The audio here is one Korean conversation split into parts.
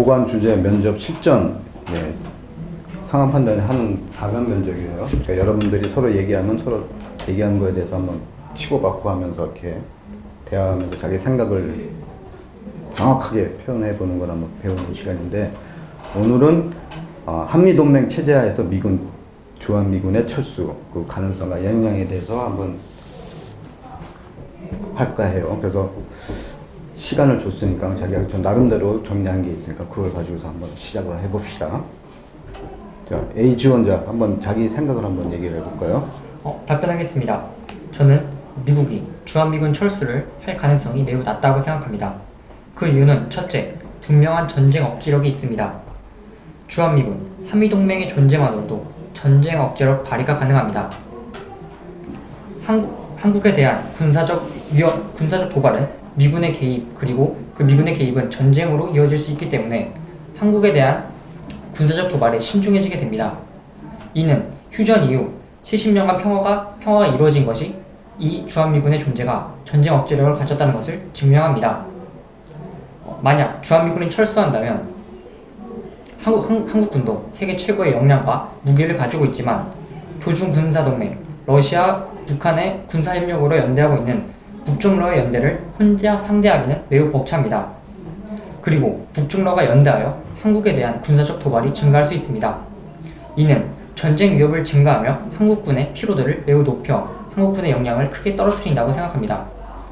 안보관 주재 면접 실전 예, 상황 판단을 하는 다간 면접이에요. 그러니까 여러분들이 서로 얘기하면 서로 얘기한 거에 대해서 한번 치고받고 하면서 이렇게 대화하면서 자기 생각을 정확하게 표현해 보는 걸 한번 배우는 시간인데 오늘은 어, 한미 동맹 체제하에서 미군 주한 미군의 철수 그 가능성과 영향에 대해서 한번 할까 해요. 그래서 시간을 줬으니까 자기가 좀 나름대로 정리한 게 있으니까 그걸 가지고서 한번 시작을 해봅시다. 자, A 지원자 한번 자기 생각을 한번 얘기를 해볼까요? 어, 답변하겠습니다. 저는 미국이 주한미군 철수를 할 가능성이 매우 낮다고 생각합니다. 그 이유는 첫째, 분명한 전쟁 억지력이 있습니다. 주한미군, 한미동맹의 존재만으로도 전쟁 억지력 발휘가 가능합니다. 한국, 한국에 대한 군사적 위협, 군사적 도발은 미군의 개입 그리고 그 미군의 개입은 전쟁으로 이어질 수 있기 때문에 한국에 대한 군사적 도발에 신중해지게 됩니다. 이는 휴전 이후 70년간 평화가 평화가 이루어진 것이 이 주한미군의 존재가 전쟁 억지력을 가졌다는 것을 증명합니다. 어, 만약 주한미군이 철수한다면 한국, 한, 한국군도 세계 최고의 역량과 무기를 가지고 있지만 조중 군사동맹, 러시아, 북한의 군사협력으로 연대하고 있는 북중러의 연대를 혼자 상대하기는 매우 벅찹니다. 그리고 북중러가 연대하여 한국에 대한 군사적 도발이 증가할 수 있습니다. 이는 전쟁 위협을 증가하며 한국군의 피로도를 매우 높여 한국군의 역량을 크게 떨어뜨린다고 생각합니다.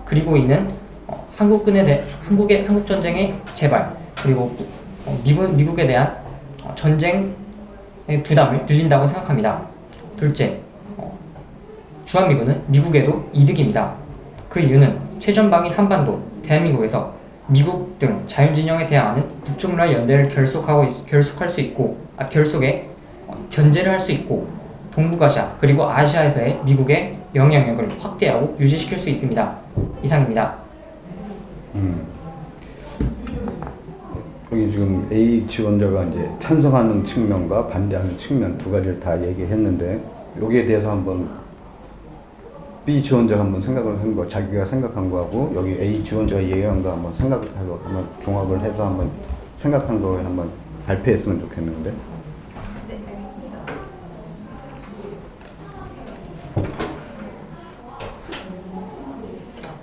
그리고 이는 어, 한국군에 대해 한국의 한국 전쟁의 재발 그리고 어, 미군 미국에 대한 어, 전쟁의 부담을 늘린다고 생각합니다. 둘째, 어, 주한미군은 미국에도 이득입니다. 그 이유는 최전방인 한반도, 대한민국에서 미국 등 자유진영에 대항하는 북중러 연대를 결속하고 있- 결속할 수 있고 아, 결속에 어, 견제를 할 수 있고 동북아시아 그리고 아시아에서의 미국의 영향력을 확대하고 유지시킬 수 있습니다. 이상입니다. 음. 여기 지금 A 지원자가 이제 찬성하는 측면과 반대하는 측면 두 가지를 다 얘기했는데 여기에 대해서 한번 B 지원자가 한번 생각을 한 거, 자기가 생각한 거하고 여기 A 지원자가 얘기한 거 한번 생각을 하고 한번 종합을 해서 한번 생각한 거에 한번 발표했으면 좋겠는데. 네, 알겠습니다.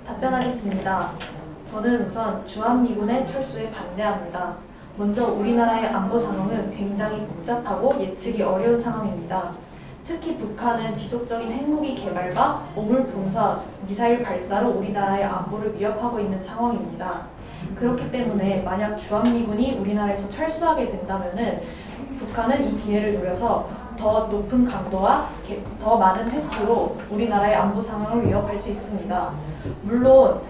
답변하겠습니다. 저는 우선 주한미군의 철수에 반대합니다. 먼저 우리나라의 안보 상황은 굉장히 복잡하고 예측이 어려운 상황입니다. 특히 북한은 지속적인 핵무기 개발과 오물 분사, 미사일 발사로 우리나라의 안보를 위협하고 있는 상황입니다. 그렇기 때문에 만약 주한미군이 우리나라에서 철수하게 된다면은 북한은 이 기회를 노려서 더 높은 강도와 개- 더 많은 횟수로 우리나라의 안보 상황을 위협할 수 있습니다. 물론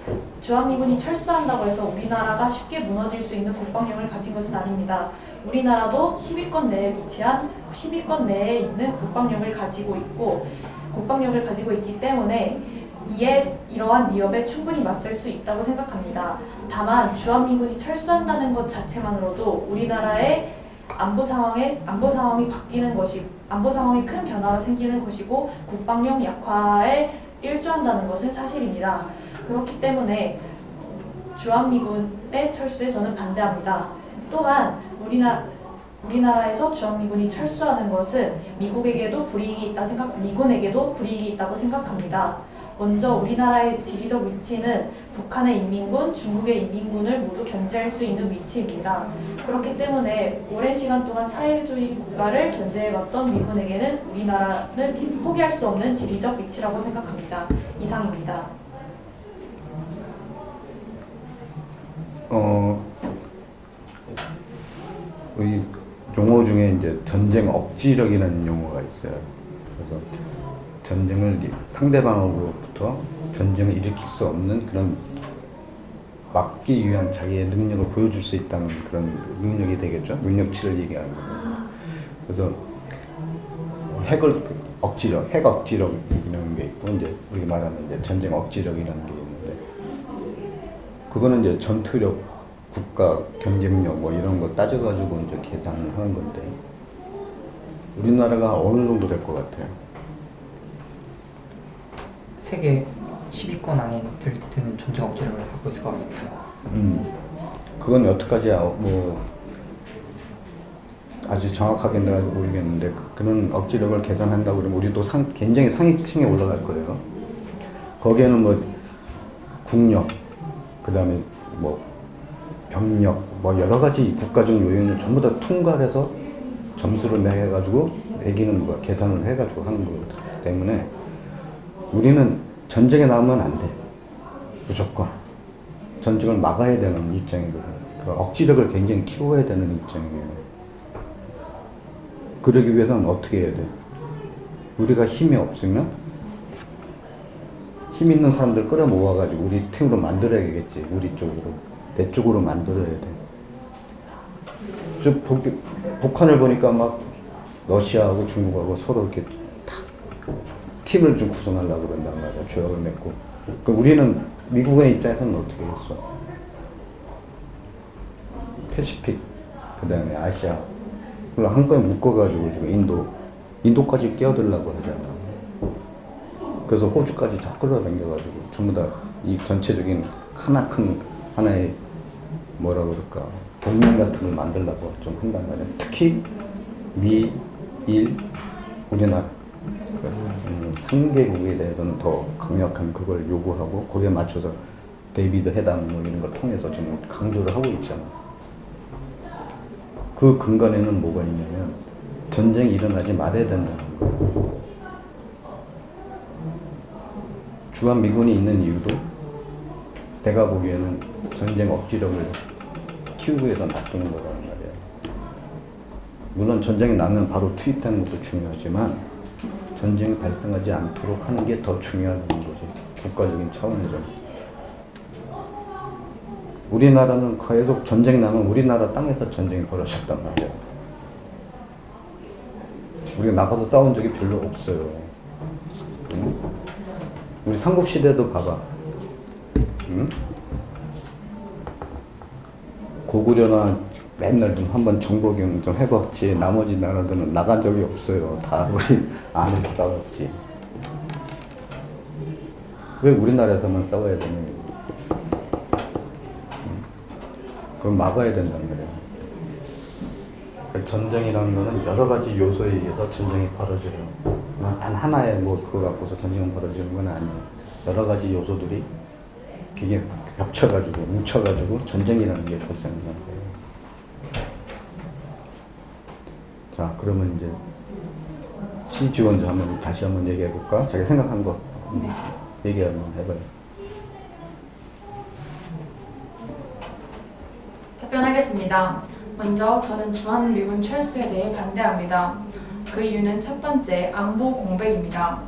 주한미군이 철수한다고 해서 우리나라가 쉽게 무너질 수 있는 국방력을 가진 것은 아닙니다. 우리나라도 10위권 내에 위치한 10위권 내에 있는 국방력을 가지고 있고 국방력을 가지고 있기 때문에 이에 이러한 위협에 충분히 맞설 수 있다고 생각합니다. 다만 주한미군이 철수한다는 것 자체만으로도 우리나라의 안보 상황에 안보 상황이 바뀌는 것이 안보 상황에 큰 변화가 생기는 것이고 국방력 약화에 일조한다는 것은 사실입니다. 그렇기 때문에 주한미군의 철수에 저는 반대합니다. 또한 우리나 우리나라에서 주한미군이 철수하는 것은 미국에게도 불이익이 있다 생각 미군에게도 불이익이 있다고 생각합니다. 먼저 우리나라의 지리적 위치는 북한의 인민군, 중국의 인민군을 모두 견제할 수 있는 위치입니다. 그렇기 때문에 오랜 시간 동안 사회주의 국가를 견제해왔던 미군에게는 우리나라는 포기할 수 없는 지리적 위치라고 생각합니다. 이상입니다. 어, 이 용어 중에 이제 전쟁 억지력이라는 용어가 있어요. 그래서 전쟁을 이- 상대방으로부터 전쟁을 일으킬 수 없는 그런 막기 위한 자기의 능력을 보여줄 수 있다는 그런 능력이 되겠죠. 능력치를 얘기하는 거예요. 그래서 핵을 억지력, 핵 억지력이라는 게 있고 이제 우리가 말하는 이제 전쟁 억지력이라는 게 있는데 그거는 이제 전투력, 국가 경쟁력 뭐 이런 거 따져가지고 이제 계산을 하는 건데 우리나라가 어느 정도 될 것 같아요. 세계 10위권 안에 들, 드는 전쟁 억지력을 갖고 있을 것 같습니다. 음, 그건 여태까지 아- 뭐 아주 정확하게 내가 모르겠는데 그- 그런 억지력을 계산한다고 그러면 우리도 상, 굉장히 상위층에 올라갈 거예요. 거기에는 뭐 국력, 그 다음에 뭐 병력, 뭐 여러 가지 국가적 요인을 전부 다 통과해서 점수를 매해가지고 매기는 거 계산을 해가지고 하는 거기 때문에 우리는 전쟁에 나오면 안 돼. 무조건. 전쟁을 막아야 되는 입장이거든. 그 억지력을 굉장히 키워야 되는 입장이에요. 그러기 위해서는 어떻게 해야 돼? 우리가 힘이 없으면 힘 있는 사람들 끌어 모아가지고 우리 팀으로 만들어야겠지. 우리 쪽으로. 내 쪽으로 만들어야 돼. 저 북, 북한을 보니까 막 러시아하고 중국하고 서로 이렇게 탁 팀을 좀 구성하려고 그런단 말이야. 조약을 맺고. 그 우리는 미국의 입장에서는 어떻게 했어? 패시픽, 그 다음에 아시아. 그걸 한꺼번에 묶어가지고 지금 인도, 인도까지 끼어들려고 하잖아. 그래서 호주까지 다 끌어당겨가지고 전부 다 이 전체적인 하나 큰 하나의 뭐라 그럴까 동맹 같은 걸 만들려고 좀 한단 말이야. 특히 미, 일, 우리나라 음, 상계국에 대해서는 더 강력한 그걸 요구하고 거기에 맞춰서 데이비드 회담 뭐 이런 걸 통해서 지금 강조를 하고 있잖아. 그 근간에는 뭐가 있냐면 전쟁이 일어나지 말아야 된다는 거. 주한 미군이 있는 이유도 내가 보기에는 전쟁 억지력을 위해서 놔두는 거라는 말이야. 물론 전쟁이 나면 바로 투입하는 것도 중요하지만 전쟁이 발생하지 않도록 하는 게 더 중요하다는 거지. 국가적인 차원에서. 우리나라는 계속 전쟁 나면 우리나라 땅에서 전쟁이 벌어졌단 말이야. 우리가 나가서 싸운 적이 별로 없어요. 응? 우리 삼국시대도 봐봐. 응? 고구려나 맨날 좀 한번 정복용 좀 해봤지. 나머지 나라들은 나간 적이 없어요. 다 우리 안에서 싸웠지. 왜 우리나라에서만 싸워야 되는 거야? 그럼 막아야 된단 말이야. 그 전쟁이라는 거는 여러 가지 요소에 의해서 전쟁이 벌어져요. 어, 단 하나의 뭐 그거 갖고서 전쟁이 벌어지는 건 아니에요. 여러 가지 요소들이 그게 겹쳐가지고 뭉쳐가지고 전쟁이라는 게 발생하는 거예요. 자, 그러면 이제 시 지원자 한번 다시 한번 얘기해 볼까? 자기 생각한 거 네. 얘기 한번 해봐요. 답변하겠습니다. 먼저 저는 주한미군 철수에 대해 반대합니다. 그 이유는 첫 번째 안보 공백입니다.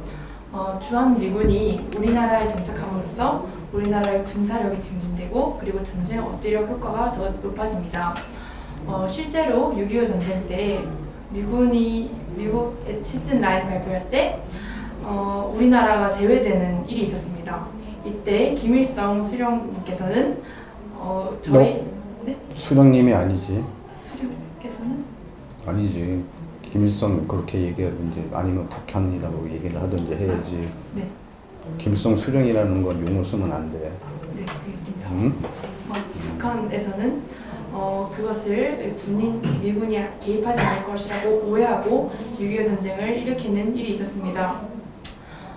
어, 주한미군이 우리나라에 정착함으로써 우리나라의 군사력이 증진되고 그리고 전쟁 억지력 효과가 더 높아집니다. 어, 실제로 6.25 전쟁 때 미군이 미국 시즌 라인 발표할 때 어, 우리나라가 제외되는 일이 있었습니다. 이때 김일성 수령님께서는 어, 저희 네? 수령님이 아니지. 수령께서는 아니지. 김일성 그렇게 얘기하든지 아니면 북한이라고 얘기를 하든지 해야지. 네, 김일성 수령이라는 건 용어 쓰면 안 돼. 네, 알겠습니다. 응? 어, 북한에서는 어, 그것을 군인 미군이 개입하지 않을 것이라고 오해하고 6.25 전쟁을 일으키는 일이 있었습니다.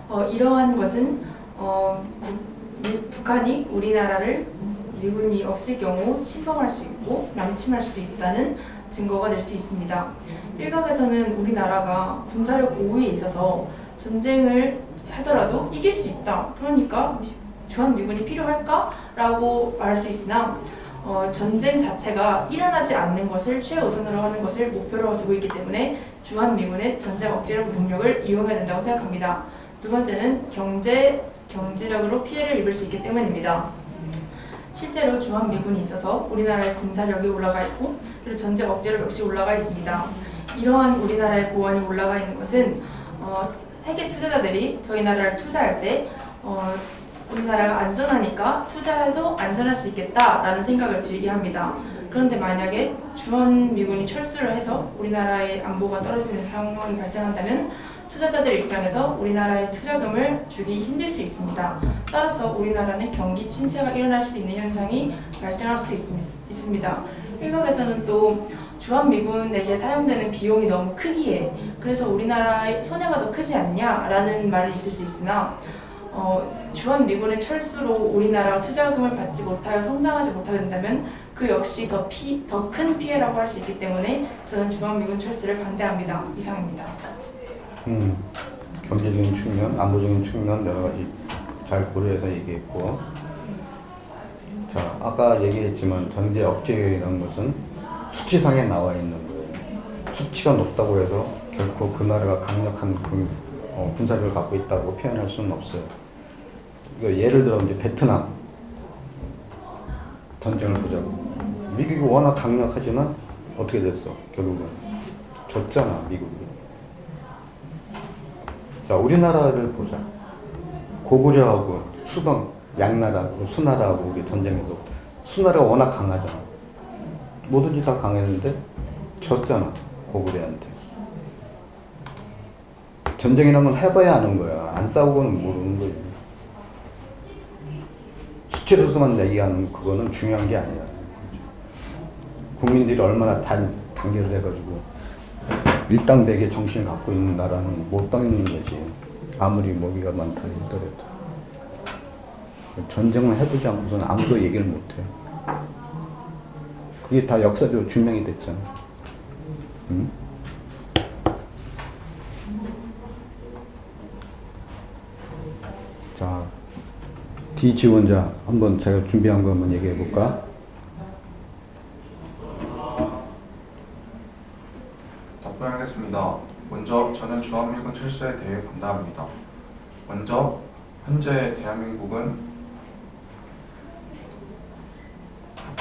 어, 이러한 것은 어, 국, 미, 북한이 우리나라를 미군이 없을 경우 침범할 수 있고 남침할 수 있다는 증거가 될 수 있습니다. 일각에서는 우리나라가 군사력 5위에 있어서 전쟁을 하더라도 이길 수 있다. 그러니까 미- 주한 미군이 필요할까라고 말할 수 있으나 어, 전쟁 자체가 일어나지 않는 것을 최우선으로 하는 것을 목표로 두고 있기 때문에 주한 미군의 전쟁 억제력 능력을 이용해야 된다고 생각합니다. 두 번째는 경제 경제력으로 피해를 입을 수 있기 때문입니다. 실제로 주한 미군이 있어서 우리나라의 군사력이 올라가 있고 그리고 전쟁 억제력 역시 올라가 있습니다. 이러한 우리나라의 보안이 올라가 있는 것은 어, 세계 투자자들이 저희 나라를 투자할 때 어, 우리나라가 안전하니까 투자해도 안전할 수 있겠다라는 생각을 들게 합니다. 그런데 만약에 주한 미군이 철수를 해서 우리나라의 안보가 떨어지는 상황이 발생한다면 투자자들 입장에서 우리나라의 투자금을 주기 힘들 수 있습니다. 따라서 우리나라는 경기 침체가 일어날 수 있는 현상이 발생할 수도 있습- 있습니다. 일각에서는 또 주한미군에게 사용되는 비용이 너무 크기에 그래서 우리나라의 손해가 더 크지 않냐라는 말이 있을 수 있으나 어, 주한미군의 철수로 우리나라가 투자금을 받지 못하여 성장하지 못하게 된다면 그 역시 더큰 피해라고 할 수 있기 때문에 저는 주한미군 철수를 반대합니다. 이상입니다. 음, 경제적인 측면, 안보적인 측면 여러 가지 잘 고려해서 얘기했고, 자 아까 얘기했지만 전제 억제라는 것은 수치상에 나와 있는 거예요. 수치가 높다고 해서 결코 그 나라가 강력한 군, 어, 군사력을 갖고 있다고 표현할 수는 없어요. 예를 들어 이제 베트남 전쟁을 보자고. 미국이 워낙 강력하지만 어떻게 됐어? 결국은 졌잖아 미국이. 자, 우리나라를 보자. 고구려하고 수동, 양나라하고 수나라하고 전쟁에도 수나라가 워낙 강하잖아. 뭐든지 다 강했는데 졌잖아. 고구려한테. 전쟁이라는 건 해봐야 아는 거야. 안 싸우고는 모르는 거지. 수치로서만 얘기하는 그거는 중요한 게 아니야. 국민들이 얼마나 단, 단결을 해가지고 일당백의 정신을 갖고 있는 나라는 못 당하는 거지. 아무리 먹이가 많다 하더라도. 전쟁을 해보지 않고서는 아무도 얘기를 못해. 그게 다 역사적으로 증명이 됐잖아. 응? 자, D 지원자 한번 제가 준비한 거 한번 얘기해 볼까? 답변하겠습니다. 먼저 저는 주한미군 철수에 대해 반대합니다. 먼저 현재 대한민국은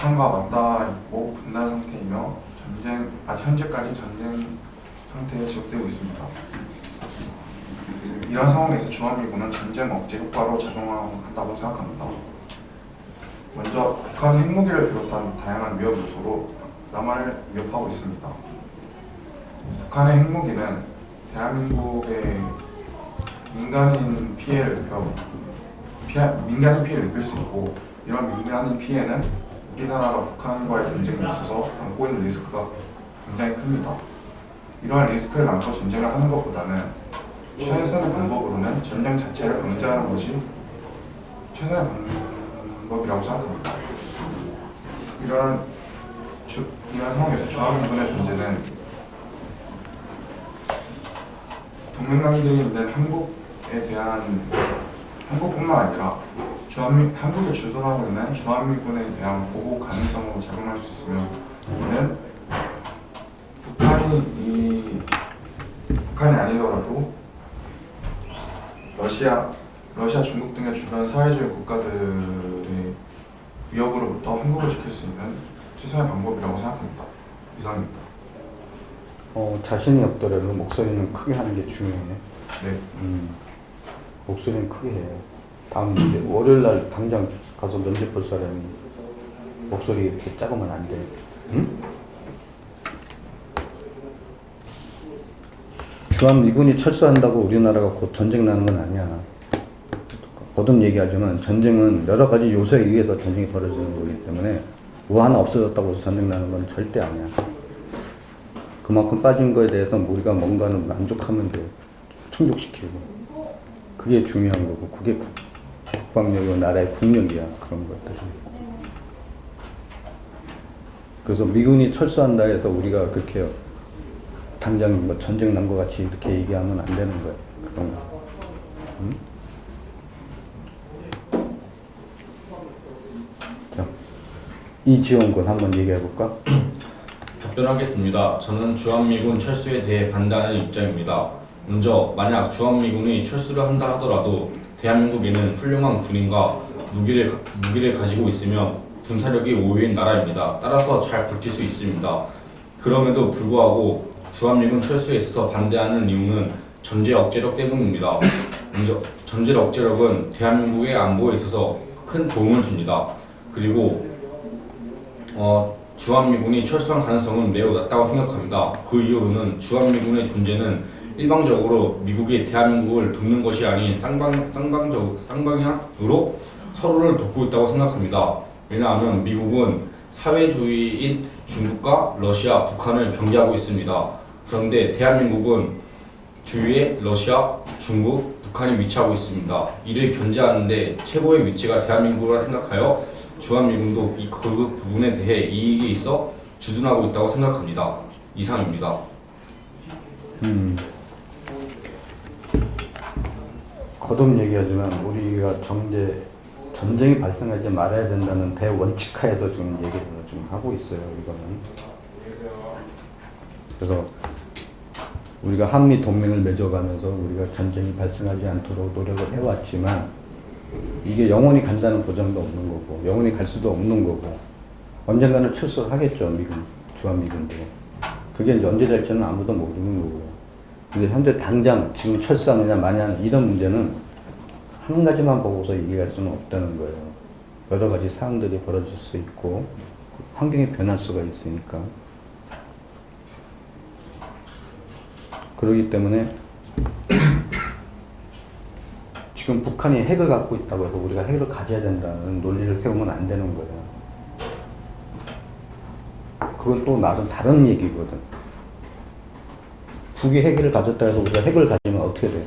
북한과 맞닿아 있고 분단 상태이며 전쟁 아 현재까지 전쟁 상태에 지속되고 있습니다. 이런 상황에서 주한미군은 전쟁 억제 효과로 작용한다고 생각합니다. 먼저 북한은 핵무기를 비롯한 다양한 위협 요소로 남한을 위협하고 있습니다. 북한의 핵무기는 대한민국의 민간인 피해를 입혀 피해, 민간인 피해를 입힐 수 있고 이런 민간인 피해는 우리나라가 북한과의 전쟁에 있어서 안고 있는 리스크가 굉장히 큽니다. 이러한 리스크를 안고 전쟁을 하는 것보다는 최선의 방법으로는 전쟁 자체를 방지하는 것이 최선의 방법이라고 생각합니다. 이러한 주, 이러한 상황에서 중화민군의 존재는 동맹관계에 있는 한국에 대한 한국뿐만 아니라 주한미 한국을 주둔하고 있는 주한미군에 대한 보호 가능성으로 작용할 수 있으며 이는 북한이 이 북한이 아니더라도 러시아 러시아 중국 등의 주변 사회주의 국가들의 위협으로부터 한국을 지킬 수 있는 최선의 방법이라고 생각합니다. 이상입니다. 어, 자신이 없더라도 목소리는 크게 하는 게 중요해. 네. 음, 목소리는 크게 해. 다음 월요일 날 당장 가서 면접 볼 사람이 목소리 이렇게 작으면 안 돼. 응? 주한 미군이 철수한다고 우리나라가 곧 전쟁 나는 건 아니야. 거듭 얘기하지만 전쟁은 여러 가지 요소에 의해서 전쟁이 벌어지는 거기 때문에 뭐 하나 없어졌다고 해서 전쟁 나는 건 절대 아니야. 그만큼 빠진 거에 대해서 우리가 뭔가는 만족하면 돼. 충족시키고. 그게 중요한 거고, 그게 국, 국방력이고 나라의 국력이야. 그런 것들이. 그래서 미군이 철수한다 해서 우리가 그렇게 당장 뭐 전쟁 난 것 같이 이렇게 얘기하면 안 되는 거야. 그런 거. 응? 자, 이지원군 한번 얘기해 볼까? 답변하겠습니다. 저는 주한미군 철수에 대해 반대하는 입장입니다. 먼저 만약 주한미군이 철수를 한다 하더라도 대한민국에는 훌륭한 군인과 무기를 가- 무기를 가지고 있으며 군사력이 5위인 나라입니다. 따라서 잘 버틸 수 있습니다. 그럼에도 불구하고 주한미군 철수에 있어서 반대하는 이유는 전제 억제력 때문입니다. 전제 억제력은 대한민국의 안보에 있어서 큰 도움을 줍니다. 그리고 어, 주한미군이 철수한 가능성은 매우 낮다고 생각합니다. 그 이유로는 주한미군의 존재는 일방적으로 미국이 대한민국을 돕는 것이 아닌 쌍방, 쌍방적, 쌍방향으로 서로를 돕고 있다고 생각합니다. 왜냐하면 미국은 사회주의인 중국과 러시아, 북한을 경계하고 있습니다. 그런데 대한민국은 주위에 러시아, 중국, 북한이 위치하고 있습니다. 이를 견제하는데 최고의 위치가 대한민국이라 생각하여 주한미군도 이그 부분에 대해 이익이 있어 주둔하고 있다고 생각합니다. 이상입니다. 음. 거듭 얘기하지만 우리가 정제 전쟁이 발생하지 말아야 된다는 대원칙하에서 지금 얘기를 좀 하고 있어요. 이거는. 그래서 우리가 한미 동맹을 맺어가면서 우리가 전쟁이 발생하지 않도록 노력을 해왔지만 이게 영원히 간다는 보장도 없는 거고 영원히 갈 수도 없는 거고 언젠가는 출소하겠죠 미군 주한미군도 그게 이제 언제 될지는 아무도 모르는 거고 현재 당장 지금 철수하느냐 마냐 이런 문제는 한 가지만 보고서 얘기할 수는 없다는 거예요 여러 가지 사항들이 벌어질 수 있고 환경이 변할 수가 있으니까 그렇기 때문에 지금 북한이 핵을 갖고 있다고 해서 우리가 핵을 가져야 된다는 논리를 세우면 안 되는 거예요. 그건 또 나름 다른 얘기거든. 북이 핵을 가졌다 해서 우리가 핵을 가지면 어떻게 돼?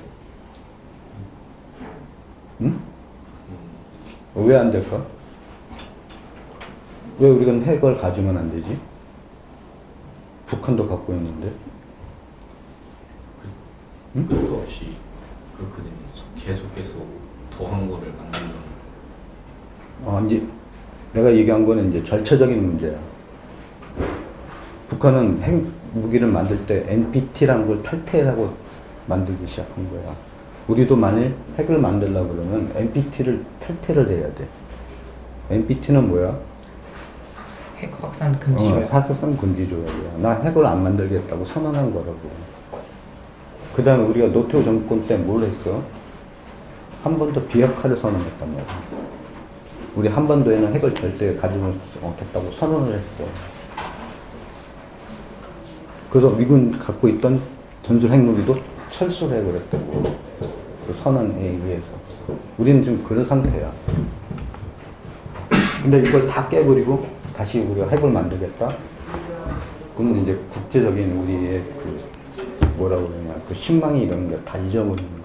응? 왜 안 될까? 왜 우리가 핵을 가지면 안 되지? 북한도 갖고 있는데. 응? 끝도 없이 그렇게 되면 계속 계속 더한 거를 어, 이제 내가 얘기한 거는 이제 절차적인 문제야. 북한은 핵 무기를 만들 때 NPT라는 걸 탈퇴하고 만들기 시작한 거야. 우리도 만일 핵을 만들려고 그러면 NPT를 탈퇴를 해야 돼. NPT는 뭐야? 핵 확산 금지 어, 조약. 사격성 금지 조약이야. 나 핵을 안 만들겠다고 선언한 거라고. 그 다음에 우리가 노태우 정권 때 뭘 했어? 한반도 비핵화를 선언했단 말이야. 우리 한반도에는 핵을 절대 가지고 않겠다고 선언을 했어. 그래서 미군 갖고 있던 전술 핵무기도 철수를 해버렸다고. 그 선언에 의해서. 우리는 지금 그런 상태야. 근데 이걸 다 깨버리고 다시 우리가 핵을 만들겠다? 그러면 이제 국제적인 우리의 그 뭐라고 그러냐 그 신망이 이런 게다 잊어버리는 거야.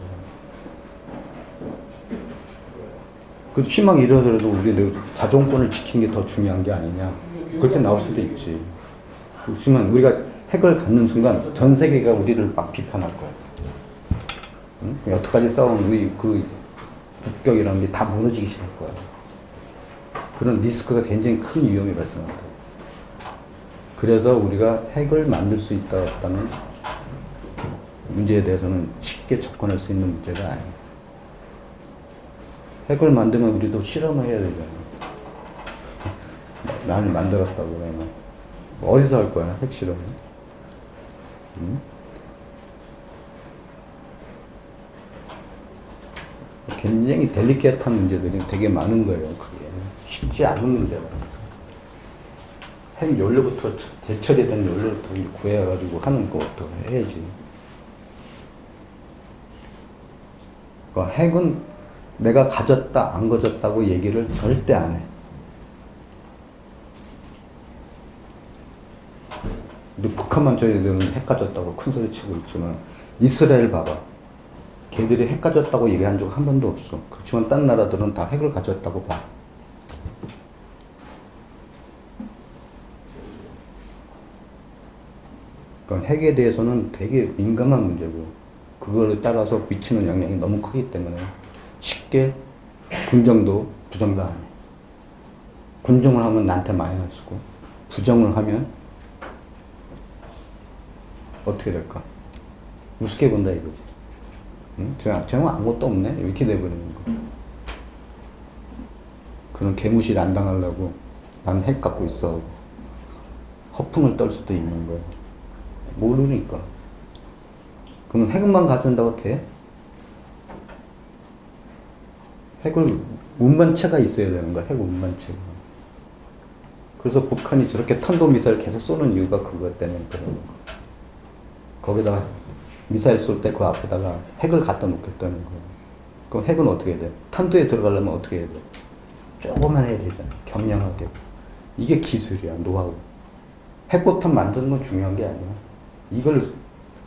그 신망이 잃어더라도 우리 자존권을 지킨 게더 중요한 게 아니냐 그렇게 나올 수도 있지. 그렇지만 우리가 핵을 갖는 순간 전 세계가 우리를 막 비판할 거야. 응? 여태까지 싸운 우리 그 국격이라는 게 다 무너지기 시작할 거야. 그런 리스크가 굉장히 큰 위험이 발생한다. 그래서 우리가 핵을 만들 수 있다 없다는 문제에 대해서는 쉽게 접근할 수 있는 문제가 아니에요. 핵을 만들면 우리도 실험을 해야 되잖아. 나는 만들었다고 그러면 어디서 할 거야 핵 실험을? 응? 굉장히 델리케이트한 문제들이 되게 많은 거예요. 그게 쉽지 않은 문제라. 핵 연료부터 재처리된 연료부터 구해가지고 하는 것부터 해야지. 그러니까 핵은 내가 가졌다 안 가졌다고 얘기를 절대 안 해. 근데 북한만 저희들은 핵 가졌다고 큰 소리 치고 있지만 이스라엘 봐봐. 걔들이 핵 가졌다고 얘기한 적 한 번도 없어. 그렇지만 딴 나라들은 다 핵을 가졌다고 봐. 그러니까 핵에 대해서는 되게 민감한 문제고 그거에 따라서 미치는 영향이 너무 크기 때문에 쉽게 긍정도 부정도 안 해. 긍정을 하면 나한테 마이너스고 부정을 하면 어떻게 될까? 우습게 본다 이거지. 응? 저, 쟤는 아무것도 없네? 이렇게 돼버리는 거. 그런 개무실 안 당하려고 난 핵 갖고 있어. 허풍을 떨 수도 있는 거야. 모르니까. 그러면 핵만 가져온다고 돼? 핵을 운반체가 있어야 되는 거야, 핵 운반체가. 그래서 북한이 저렇게 탄도미사일 계속 쏘는 이유가 그것 때문에 그런 거. 거기다가 미사일 쏠 때 그 앞에다가 핵을 갖다 놓겠다는 거예요. 그럼 핵은 어떻게 돼? 탄두에 들어가려면 어떻게 해야 돼? 조금만 해야 되잖아. 겸양하게. 이게 기술이야, 노하우. 핵포탄 만드는 건 중요한 게 아니야. 이걸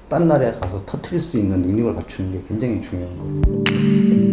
딴 나라에 가서 터트릴 수 있는 능력을 갖추는 게 굉장히 중요한 거야.